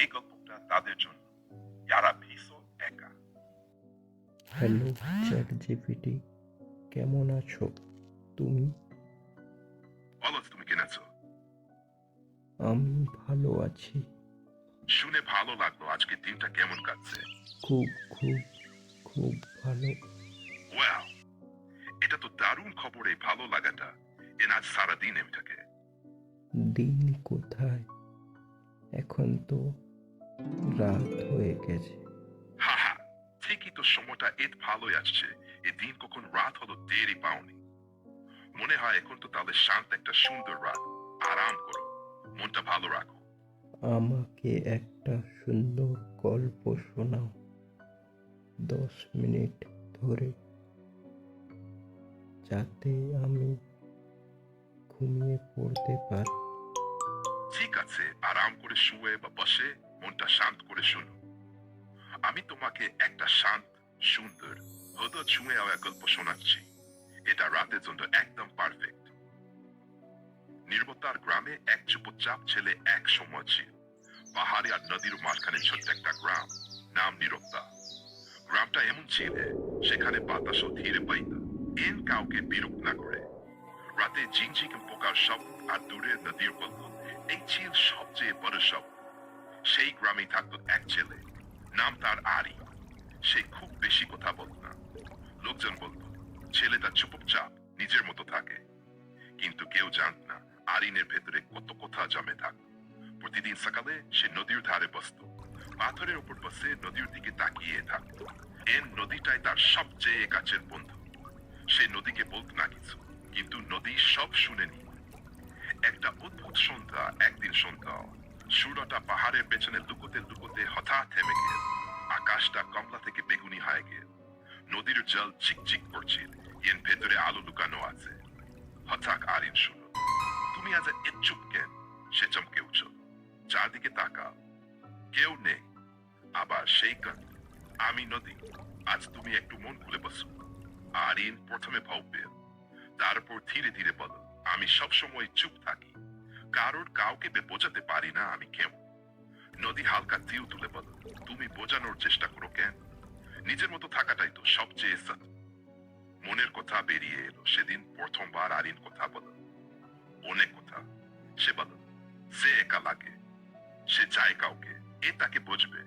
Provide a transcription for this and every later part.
এই গল্পটা তাদের জন্য। যারা ভীষণ একা। হ্যালো চ্যাট জিপিটি কেমন আছো? তুমি? বলো তুমি কিনেছো আমি ভালো আছি। শুনে ভালো লাগল আজকে দিনটা কেমন কাটছে? খুব খুব খুব ভালো। ওয়াও! এটা তো দারুণ খবর এই ভালো লাগাটা। এন আজ সারাদিন এমনি থাকে। দিন কোথায়? এখন তো রাত হয়ে গেছে। হা হা ঠিকই তো সময়টা এত ভালোই আসছে। এ দিন কখন রাত হলো দেরি পাওনি। মনে হয় এখন তো তাহলে শান্ত একটা সুন্দর রাত। আরাম করো মনটা ভালো রাখো। আমাকে একটা সুন্দর গল্প শোনাও। দশ মিনিট ধরে। যাতে আমি ঘুমিয়ে পড়তে পারি। ঠিক আছে, আরাম করে শুয়ে বা বসে মনটা শান্ত করে শুনো। আমি তোমাকে একটা শান্ত, সুন্দর হৃদয় ছুঁয়ে আওয়া গল্প শোনাচ্ছি। এটা রাতের জন্য একদম পারফেক্ট নির্বতার গ্রামে এক চুপচাপ ছেলে এক সময় ছিল। পাহাড়ে আর নদীর মাঝখানে ছোট্ট একটা গ্রাম, নাম নিরবতা গ্রামটা এমন ছিল, সেখানে বাতাসও ধীরে পাইত এন কাউকে বিরক্ত না করে। রাতে ঝিংঝিং পোকার শব্দ আর দূরে নদীর গল্প। ছিল সবচেয়ে বড় শব্দ সেই গ্রামে থাকতো এক ছেলে, নাম তার আরি। সে খুব বেশি কথা বলত না। লোকজন বলতো ছেলেটা চুপচাপ, নিজের মতো থাকে। কিন্তু কেউ জানত না আরিনের ভেতরে কত কথা জমে থাকত প্রতিদিন সকালে সে নদীর ধারে বসত, পাথরের উপর বসে নদীর দিকে তাকিয়ে থাকত। এর নদীটাই তার সবচেয়ে কাছের বন্ধু। সে নদীকে বলত না কিছু, কিন্তু নদী সব শুনে নি একটা অদ্ভুত সন্ধ্যা একদিন সন্ধ্যা। সূর্যটা পাহাড়ের পেছনে লুকোতে লুকোতে হঠাৎ থেমে গেল। আকাশটা কমলা থেকে বেগুনি হয়ে গেল। নদীর জল চিকচিক করছিল এর ভেতরে আলো লুকানো আছে। হঠাৎ আরিন শুনল, তুমি আজ চুপ কেন? সে চমকে উঠল, চারদিকে তাকাও। কেউ নেই। আবার সেই কান, আমি নদী। আজ তুমি একটু মন খুলে বসো। আরিন প্রথমে ভাব পেল, তারপর ধীরে ধীরে বলো আমি সব সময় চুপ থাকি। কারোর কাউকে বোঝাতে পারি না আমি কেমন নদী হালকা তিউ তুলে বলো, তুমি বোঝানোর চেষ্টা করো কেন? নিজের মতো থাকাটাই তো সবচেয়ে সৎ মনের কথা বেরিয়ে এলো, সেদিন প্রথমবার আরিন কথা বলো। অনেক কথা। সে বলো, সে একা লাগে। সে চায় কাউকে, এ তাকে বুঝবে।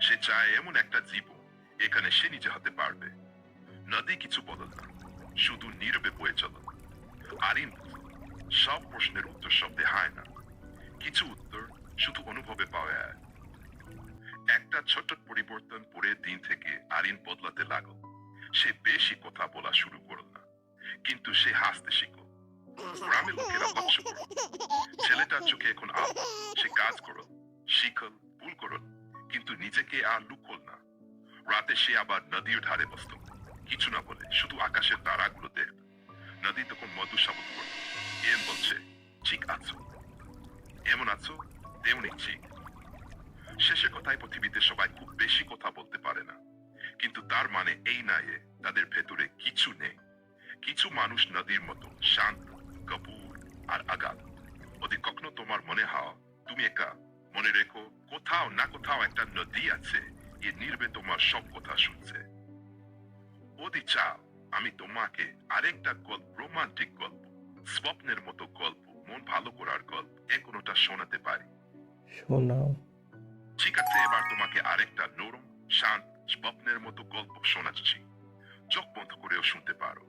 সে চায় এমন একটা জীবন, এখানে সে নিজে হতে পারবে। নদী কিছু বলল না, শুধু নীরবে বয়ে চলো। আরিন সব প্রশ্নের উত্তর শব্দে হয় না। কিছু উত্তর শুধু অনুভবে পাওয়া যায়। একটা ছোট্ট পরিবর্তন পরের দিন থেকে আরিন বদলাতে লাগল। সে বেশি কথা বলা শুরু করল না, কিন্তু সে হাসতে শিখল। গ্রামের লোকেরা লক্ষ্য ছেলেটার চোখে এখন আলো। সে কাজ করল, শিখল, ভুল করল, কিন্তু নিজেকে আর লুকল না। রাতে সে আবার নদীর ধারে বসত কিছু না বলে শুধু আকাশের তারাগুলো দেখত নদী তখন মধু শব্দ করল এম বলছে ঠিক আছো? এমন আছো? তেমনি ঠিক শেষের কথায় পৃথিবীতে সবাই খুব বেশি কথা বলতে পারে না। কিন্তু তার মানে এই না যে তাদের ভেতরে কিছু নেই। কিছু মানুষ নদীর মতো শান্ত, কপুর আর আগাল যদি কখনো তোমার মনে হয় তুমি একা, মনে রেখো, কোথাও না কোথাও একটা নদী আছে, এ নির্বে তোমার সব কথা শুনছে। ওদি চাও আমি তোমাকে আরেকটা গল্প রোমান্টিক গল্প স্বপ্নের মতো গল্প মন ভালো করার গল্প এ কোনোটা শোনাতে পারি? শোনাও। ঠিক আছে এবার তোমাকে আরেকটা নরম শান্ত স্বপ্নের মতো গল্প শোনাচ্ছি। চোখ বন্ধ করেও শুনতে পারো।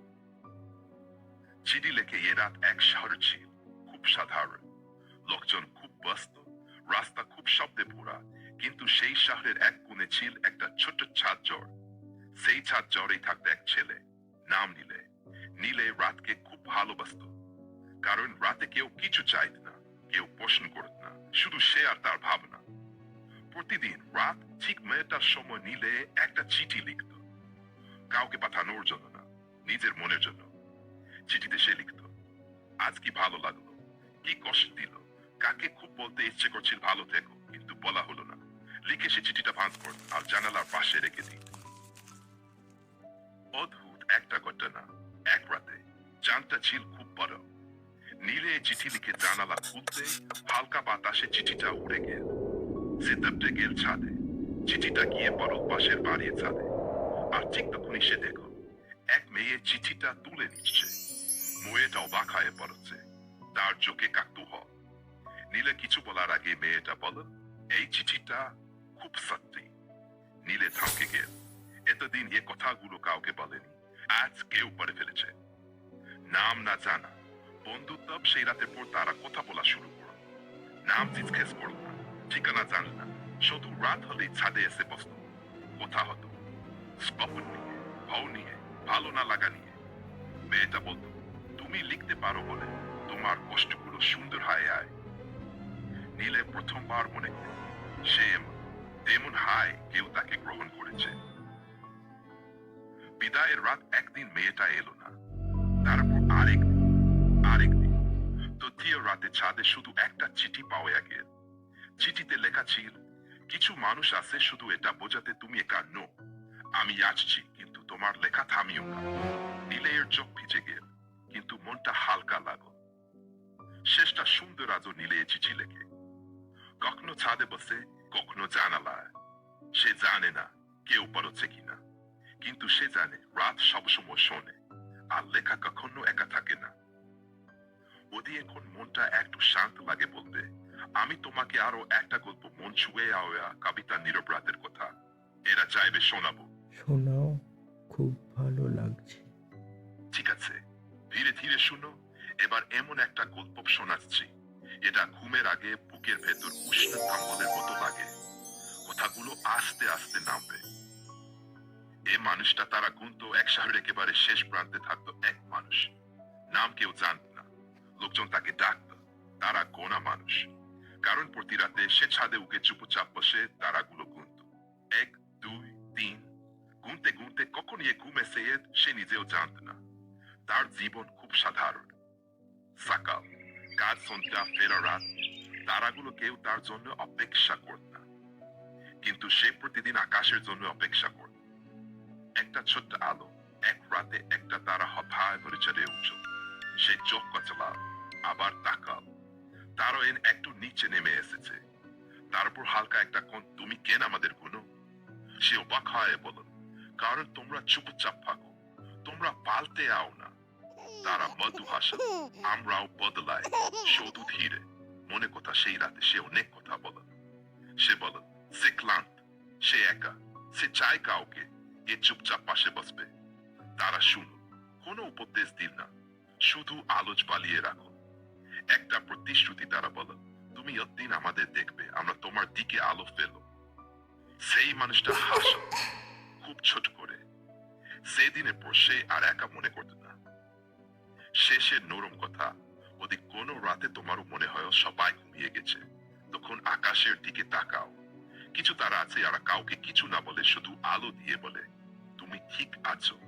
চিঠি লেখে এ রাত এক শহর ছিল খুব সাধারণ। লোকজন খুব ব্যস্ত রাস্তা খুব শব্দে ভরা কিন্তু সেই শহরের এক কোণে ছিল একটা ছোট্ট ছাদ জ্বর সেই ছাদ জ্বরেই থাকতো এক ছেলে। নাম নিলে, নীলে রাতকে খুব ভালোবাসত। কারণ রাতে কেউ কিছু চাইত না, কেউ প্রশ্ন করত না, শুধু সে আর তার ভাবনা। প্রতিদিন রাত ঠিক মেয়েটার সময় নিলে একটা চিঠি লিখত। কাউকে পাঠানোর জন্য না, নিজের মনের জন্য চিঠিতে সে লিখত, আজ কি ভালো লাগল? কি কষ্ট দিল? কাকে খুব বলতে ইচ্ছে করছিল ভালো থেকো? কিন্তু বলা হলো না। লিখে সে চিঠিটা ভাঁজ করত আর জানালার পাশে রেখে দিত। ছিল খুব বড়। নীলে চিঠি লিখে জানালা খুলতে হালকা বাতাসে চিঠিটা উড়ে গেল। সে গেল ছাদে, চিঠিটা গিয়ে পড়ল পাশের বাড়ির ছাদে। আর ঠিক তখনই সে দেখো এক মেয়ে চিঠিটা তুলে নিচ্ছে। মেয়েটা অবাক হয়ে পড়ছে, তার চোখে কাকতুহ নীলে কিছু বলার আগে মেয়েটা বল এই চিঠিটা খুব সত্যি। নীলে থমকে গেল। এতদিন এ কথাগুলো কাউকে বলেনি, আজ কেউ পড়ে ফেলেছে। নাম না জানা। বন্ধুত্ব সেই রাতের পর তারা কথা বলা শুরু করল নাম জিজ্ঞেস করল না, ঠিকানা জানল না। শুধু রাত হলেই ছাদে এসে বসত কথা হতো। স্বপ্ন নিয়ে, ভাও নিয়ে, ভালো না লাগা নিয়ে। মেয়েটা বলতো, তুমি লিখতে পারো বলে, তোমার কষ্টগুলো সুন্দর হায় আয় নীলে প্রথমবার মনে সে তেমন হায় কেউ তাকে গ্রহণ করেছে। বিদায়ের রাত একদিন মেয়েটা এলো না। তারপর আরেক দিন আরেক দিন তৃতীয় রাতে ছাদে শুধু একটা চিঠি পাওয়া গেল। চিঠিতে লেখা ছিল, কিছু মানুষ আছে শুধু এটা বোঝাতে তুমি একা নো। আমি আসছি, কিন্তু তোমার লেখা থামিও না। নীলে চোখ ভিজে গেল, কিন্তু মনটা হালকা লাগল। শেষটা সুন্দর আজও নীলে চিঠি লেখে। কখনো ছাদে বসে, কখনো জানালায়। সে জানে না কেউ পড়ছে কিনা। কিন্তু সে জানে রাত সবসময় শোনে, আর লেখা লাগে বলতে আমি তোমাকে আরও একটা গল্প মন ছুঁয়ে আওয়া কবিতা নীরব রাতের কথা। এরা চাইবে শোনাবো। শোনাও খুব ভালো লাগছে। ঠিক আছে ধীরে ধীরে শুনো এবার এমন একটা গল্প শোনাচ্ছি। এটা ঘুমের আগে বুকের ভেতর উষ্ণ কম্বলের মতো লাগে। কথাগুলো আস্তে আস্তে নামবে। এ মানুষটা তারা গুনতো এক শহরের একেবারে শেষ প্রান্তে থাকতো এক মানুষ। নাম কেউ জানত না। লোকজন তাকে ডাকত। তারা গোনা মানুষ। কারণ প্রতি রাতে সে ছাদে উকে চুপচাপ বসে তারাগুলো গুনত। এক, দুই, তিন। গুনতে গুনতে কখন ইয়ে ঘুম এসে সে নিজেও জানত না। তার জীবন খুব সাধারণ। সকাল কাজ সন্ধ্যা ফেরা রাত, তারাগুলো কেউ তার জন্য অপেক্ষা করত না। কিন্তু সে প্রতিদিন আকাশের জন্য অপেক্ষা করত। একটা ছোট্ট আলো এক রাতে একটা তারা হঠাৎ করে চলে উঠল। সে চোখ কচলাল, আবার তাকাল। তারও এন একটু নিচে নেমে এসেছে। তারপর হালকা একটা কোন তুমি কেন আমাদের গুনো? সে অবাক হয় বলল কারণ তোমরা চুপচাপ থাকো, তোমরা পাল্টে আও না। তারা মধু হাসা আমরাও বদলাই শুধু ধীরে। মনে কথা সেই রাতে সে অনেক কথা বল। সে বল, সে ক্লান্ত, সে একা, সে চায় কাউকে, এ চুপচাপ পাশে বসবে। তারা, শুনো, কোনো উপদেশ দিল না, শুধু আলোচ বালিয়ে রাখো। একটা প্রতিশ্রুতি তারা বল, তুমি একদিন আমাদের দেখবে, আমরা তোমার দিকে আলো ফেলো। সেই মানুষটা হাসো খুব ছোট করে। সেদিনের পর সে আর একা মনে করত না। শেষের নরম কথা, ওদিক কোনো রাতে তোমারও মনে হয় সবাই ঘুমিয়ে গেছে? তখন আকাশের দিকে তাকাও। কিছু তারা আছে, যারা কাউকে কিছু না বলে, শুধু আলো দিয়ে বলে, তুমি ঠিক আছো।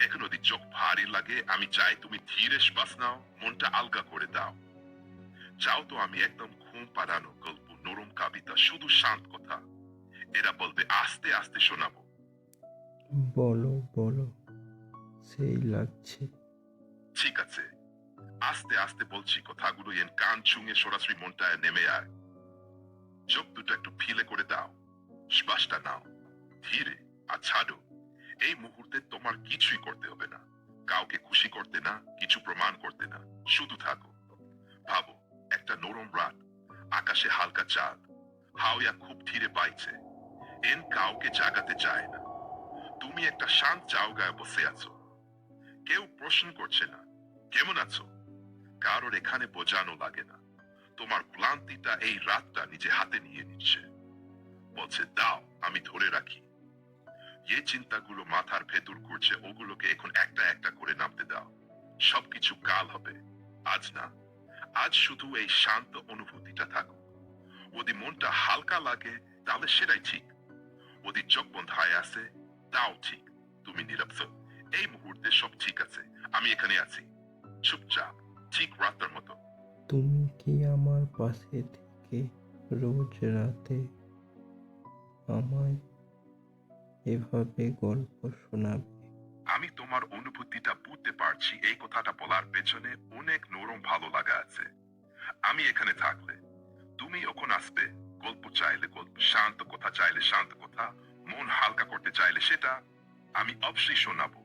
এখন ওদিক চোখ ভারী লাগে আমি চাই তুমি ধীরে শ্বাস নাও মনটা আলগা করে দাও। চাও তো আমি একদম ঘুম পাড়ানো গল্প নরম কবিতা শুধু শান্ত কথা। এরা বলবে আস্তে আস্তে শোনাবো। বলো বলো সেই লাগছে। ঠিক আছে। আস্তে আস্তে বলছি কথাগুলো এন কান ছুঁয়ে সরাসরি মনটায় নেমে আয়। চোখ দুটো একটু ফিলে করে দাও। শ্বাসটা নাও। ধীরে আর ছাড়ো। এই মুহূর্তে তোমার কিছুই করতে হবে না। কাউকে খুশি করতে না, কিছু প্রমাণ করতে না। শুধু থাকো। ভাবো, একটা নরম রাত, আকাশে হালকা চাঁদ, হাওয়া খুব ধীরে পাইছে। এন কাউকে জাগাতে চায় না। তুমি একটা শান্ত জায়গায় বসে আছো। কেউ প্রশ্ন করছে না, কেমন আছো? কারোর এখানে বোঝানো লাগে না। তোমার ক্লান্তিটা এই রাতটা নিজে হাতে নিয়ে নিচ্ছে। বলছে, দাও, আমি ধরে রাখি। যে চিন্তাগুলো মাথার ভেতর করছে ওগুলোকে এখন একটা একটা করে নামতে দাও। সবকিছু কাল হবে। আজ না। আজ শুধু এই শান্ত অনুভূতিটা থাকুক। যদি মনটা হালকা লাগে, তাহলে সেটাই ঠিক। যদি চোখ বন্ধ হয়ে আসে তাও ঠিক। তুমি নিরবস এই মুহূর্তে সব ঠিক আছে। আমি এখানে আছি। চুপচাপ, ঠিক রাতের মতো। তুমি কি আমার পাশে থেকে রোজ রাতে আমায় এভাবে গল্প শোনাবে। আমি তোমার অনুভূতিটা বুঝতে পারছি, এই কথাটা বলার পেছনে অনেক নরম ভালো লাগা আছে। আমি এখানে থাকলে, তুমি যখন আসবে, গল্প চাইলে গল্প, শান্ত কথা চাইলে শান্ত কথা, মন হালকা করতে চাইলে সেটা আমি অবশ্যই শোনাবো।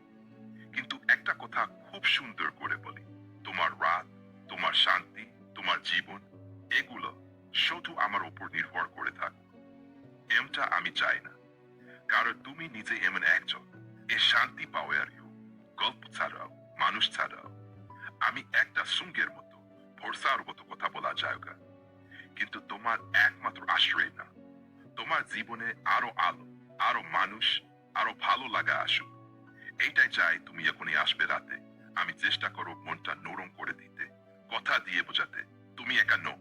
কিন্তু একটা কথা খুব সুন্দর করে বলি, তোমার রাত, তোমার শান্তি, তোমার জীবন, এগুলো শুধু আমার উপর নির্ভর করে থাক। এমটা আমি চাই না। কারণ তুমি নিজে এমন একজন। এ শান্তি পাওয়ার গল্প ছাড়াও, মানুষ ছাড়াও। আমি একটা সঙ্গের মতো ভরসার মতো কথা বলা যায়গা কিন্তু তোমার একমাত্র আশ্রয় না। তোমার জীবনে আরও আলো, আরও মানুষ, আরও ভালো লাগা আসুক। এইটাই চাই তুমি এখনই আসবে রাতে। আমি চেষ্টা করো মনটা নরম করে দিতে, কথা দিয়ে বোঝাতে। তুমি একা নো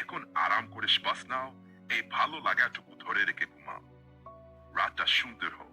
এখন আরাম করে শ্বাস নাও, এই ভালো লাগাটুকু ধরে রেখে ঘুমাও। রাতটা সুন্দর হোক